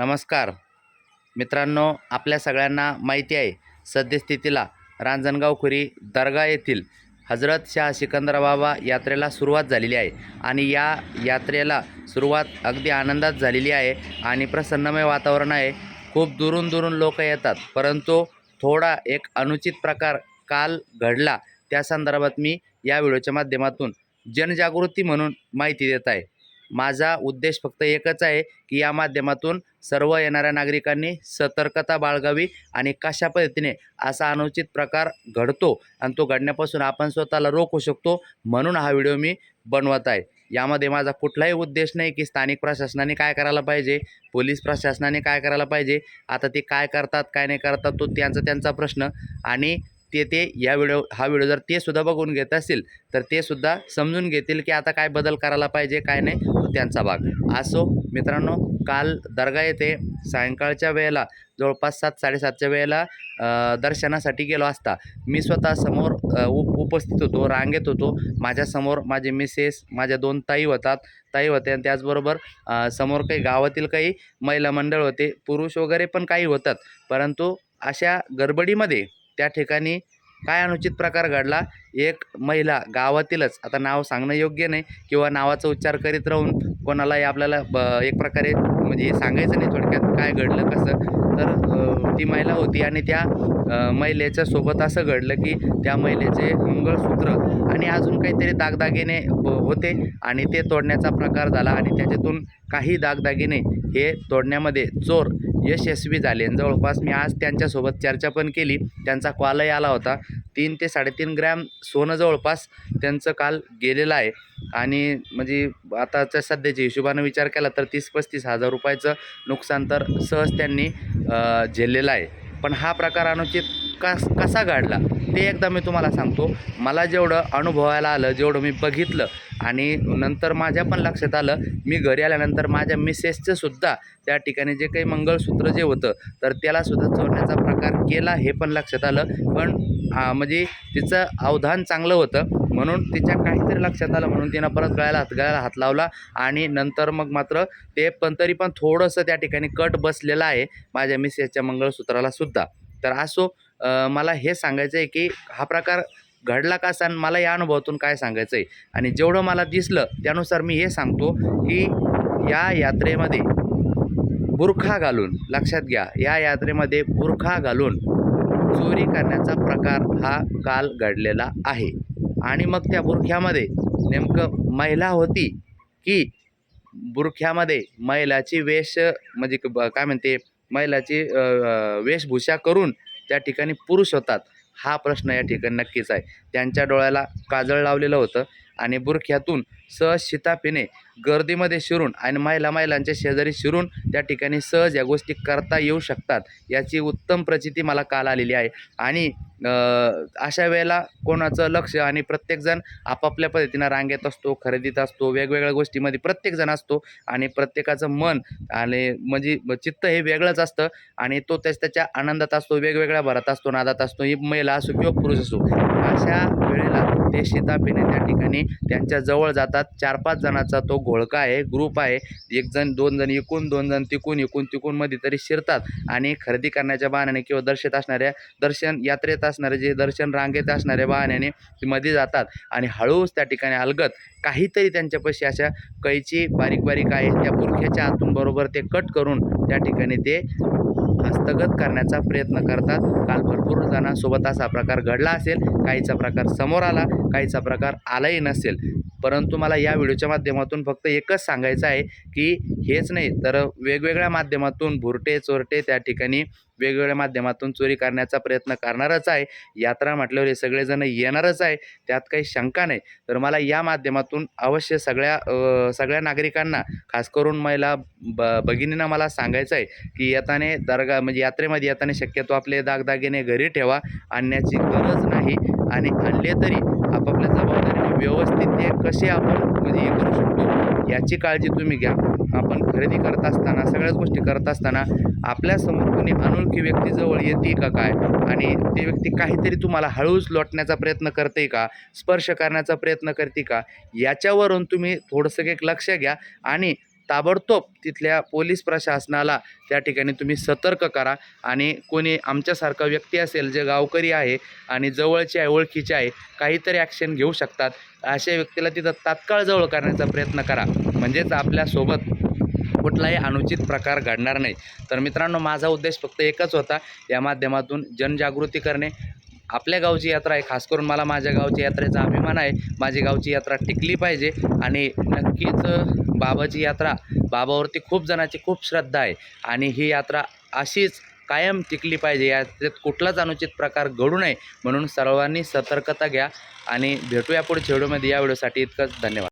नमस्कार. मित्रांनो आपल्या सगळ्यांना माहिती आहे सद्यस्थितीला रांजणगाव खुरी दर्गा येथील हजरत शाह सिकंदर बाबा यात्रेला सुरुवात झालेली आहे आणि या यात्रेला सुरुवात अगदी आनंदात झालेली आहे आणि प्रसन्नमय वातावरण आहे. खूप दुरून दुरून लोक येतात परंतु थोडा एक अनुचित प्रकार काल घडला. त्या संदर्भात मी या व्हिडिओच्या माध्यमातून जनजागृती म्हणून माहिती देत आहे. माझा उद्देश फक्त एकच आहे की या माध्यमातून सर्व येणाऱ्या नागरिकांनी सतर्कता बाळगावी आणि कशा पद्धतीने असा अनुचित प्रकार घडतो आणि तो घडण्यापासून आपण स्वतःला रोखू शकतो म्हणून हा व्हिडिओ मी बनवत आहे. यामध्ये माझा कुठलाही उद्देश नाही की स्थानिक प्रशासनाने काय करायला पाहिजे पोलीस प्रशासनाने काय करायला पाहिजे आता ते काय करतात काय नाही करतात तो त्यांचा त्यांचा प्रश्न आणि ते ते या व्हिडिओ हा व्हिडिओ जर ते सुद्धा बघून घेत असतील तर ते सुद्धा समजून घेतील की आता काय बदल करायला पाहिजे काय नाही त्यांचा भाग. असो मित्रांनो काल दर्गा येथे सायंकाळच्या वेळेला जवळपास सात साडेसातच्या वेळेला दर्शनासाठी गेलो असता मी स्वतः समोर उप उपस्थित होतो रांगेत होतो. माझ्यासमोर माझे मिसेस माझ्या दोन ताई होतात ताई होते आणि त्याचबरोबर समोर काही गावातील काही महिला मंडळ होते पुरुष वगैरे पण काही होतात. परंतु अशा गडबडीमध्ये त्या ठिकाणी काय अनुचित प्रकार घडला? एक महिला गावातीलच आता नाव सांगणं योग्य नाही किंवा नावाचा उच्चार करीत राहून कोणालाही आपल्याला ब एक प्रकारे म्हणजे सांगायचं नाही थोडक्यात काय घडलं कसं. तर ती महिला होती आणि त्या महिलेच्या सोबत असं घडलं की त्या महिलेचे मंगळसूत्र आणि अजून काहीतरी दागदागिने ब- होते आणि ते तोडण्याचा प्रकार झाला आणि त्याच्यातून काही दागदागिने हे तोडण्यामध्ये चोर यशस्वी झाले. आणि जवळपास मी आज त्यांच्यासोबत चर्चा पण केली. त्यांचा कॉलही आला होता. तीन ते साडेतीन ग्रॅम सोनं जवळपास त्यांचं काल गेलेलं आहे. आणि म्हणजे आताच्या सध्याच्या हिशोबानं विचार केला तर तीस पस्तीस हजार रुपयाचं नुकसान तर सहज त्यांनी झेललेलं आहे. पण हा प्रकार अनुचित कस कसा घडला ते एकदा मी तुम्हाला सांगतो. मला जेवढं अनुभवायला आलं जेवढं मी बघितलं आणि नंतर माझ्या पण लक्षात आलं मी घरी आल्यानंतर माझ्या मिसेसचं सुद्धा त्या ठिकाणी जे काही मंगळसूत्र जे होतं तर त्याला सुद्धा चोरण्याचा प्रकार केला हे पण लक्षात आलं. पण म्हणजे तिचं अवधान चांगलं होतं. म्हणून तिच्या काहीतरी लक्षात आलं म्हणून तिनं परत गळ्याला हात गळ्याला हात लावला आणि नंतर मग मात्र ते पण तरी पण थोडंसं त्या ठिकाणी कट बसलेलं आहे माझ्या मिसेसच्या मंगळसूत्राला सुद्धा. तर असो मला हे सांगायचं आहे की हा प्रकार घडला का सण मला या अनुभवातून काय सांगायचं आहे आणि जेवढं मला दिसलं त्यानुसार मी हे सांगतो की या यात्रेमध्ये बुरखा घालून लक्षात घ्या या यात्रेमध्ये बुरखा घालून चोरी करण्याचा प्रकार हा काल घडलेला आहे. आणि मग त्या बुरख्यामध्ये नेमकं महिला होती की बुरख्यामध्ये महिलाची वेश म्हणजे क- ब- काय म्हणते महिलाची वेशभूषा करून त्या ठिकाणी पुरुष होतात हा प्रश्न या ठिकाणी नक्कीच आहे. त्यांच्या डोळ्याला काजळ लावलेलं होतं आणि बुरख्यातून सहज शिताफीने गर्दीमध्ये शिरून आणि महिला महिलांच्या शेजारी शिरून त्या ठिकाणी सहज या गोष्टी करता येऊ शकतात. याची उत्तम प्रचिती मला काल आलेली आहे. आणि अशा वेळेला कोणाचं लक्ष आणि प्रत्येकजण आपापल्या पद्धतीनं रांगेत असतो खरेदीत असतो वेगवेगळ्या गोष्टीमध्ये प्रत्येकजण असतो आणि प्रत्येकाचं मन आणि म्हणजे चित्त हे वेगळंच असतं आणि तो त्याच त्याच्या आनंदात असतो वेगवेगळ्या भरात असतो नादात असतो ही महिला असो किंवा पुरुष असो. अशा वेळेला ते शिताफीने त्या ठिकाणी त्यांच्या जवळ जातात. चार पाच जणांचा तो घोळका आहे ग्रुप आहे. एक जण दोन जण इकून दोन जण तिकून इकून तिकून मध्ये तरी शिरतात. आणि खरेदी करण्याच्या बहाण्याने किंवा दर्शेत असणाऱ्या दर्शन यात्रेत असणारे जे दर्शन रांगेत असणाऱ्या बहाण्याने मध्ये जातात. आणि हळूच त्या ठिकाणी अलगत काहीतरी त्यांच्यापाशी अशा कैची बारीक बारीक आहे त्या बुरख्याच्या आतून बरोबर ते कट करून त्या ठिकाणी ते हस्तगत करण्याचा प्रयत्न करतात. काल भरपूर जणांसोबत असा प्रकार घडला असेल. काहीचा प्रकार समोर आला काहीचा प्रकार आलाही नसेल. परंतु मला या व्हिडिओच्या माध्यमातून फक्त एकच सांगायचं आहे की हेच नाही तर वेगवेगळ्या माध्यमातून भुरटे चोरटे त्या ठिकाणी वेगवेगळ्या माध्यमातून चोरी करण्याचा प्रयत्न करणारच आहे. यात्रा म्हटल्यावर हे सगळेजण येणारच आहे. त्यात काही शंका नाही. तर मला या माध्यमातून अवश्य सगळ्या सगळ्या नागरिकांना खास करून महिला ब भगिनींना मला सांगायचं आहे की येताने दर्गा म्हणजे यात्रेमध्ये येताना शक्यतो आपले दागदागिने घरी ठेवा. आणण्याची गरज नाही. आणि आणले तरी आपापल्या जबाबदारीने व्यवस्थित ते कसे आपण म्हणजे हे करू शकतो याची काळजी तुम्ही घ्या. आपण खरेदी करत असताना सगळ्याच गोष्टी करत असताना आपल्यासमोर कोणी अनोळखी व्यक्ती जवळ येते का काय? आणि ते व्यक्ती काहीतरी तुम्हाला हळूच लोटण्याचा प्रयत्न करते का? स्पर्श करण्याचा प्रयत्न करते का? याच्यावरून तुम्ही थोडंसं एक लक्ष घ्या आणि ताबडतोब तिथल्या पोलीस प्रशासनाला त्या ठिकाणी तुम्ही सतर्क करा. आणि कोणी आमच्यासारखा व्यक्ती असेल जे गावकरी आहे आणि जवळचे आहे ओळखीचे आहे काहीतरी ॲक्शन घेऊ शकतात. अशा व्यक्तीला तिथं तात्काळ जवळ करण्याचा प्रयत्न करा. म्हणजेच आपल्यासोबत कुठलाही अनुचित प्रकार घडणार नाही. तर मित्रांनो माझा उद्देश फक्त एकच होता. या माध्यमातून जनजागृती करणे आपल्या गावची यात्रा आहे. खास करून मला माझ्या गावच्या यात्रेचा अभिमान आहे. माझी गावची यात्रा टिकली पाहिजे आणि नक्कीच बाबाची यात्रा बाबावरती खूप जणाची खूप श्रद्धा आहे. आणि ही यात्रा अशीच कायम टिकली पाहिजे. यात कुठलाच अनुचित प्रकार घडू नये म्हणून सर्वांनी सतर्कता घ्या. आणि भेटूया पुढच्या व्हिडिओमध्ये. या व्हिडिओसाठी इतकंच. धन्यवाद.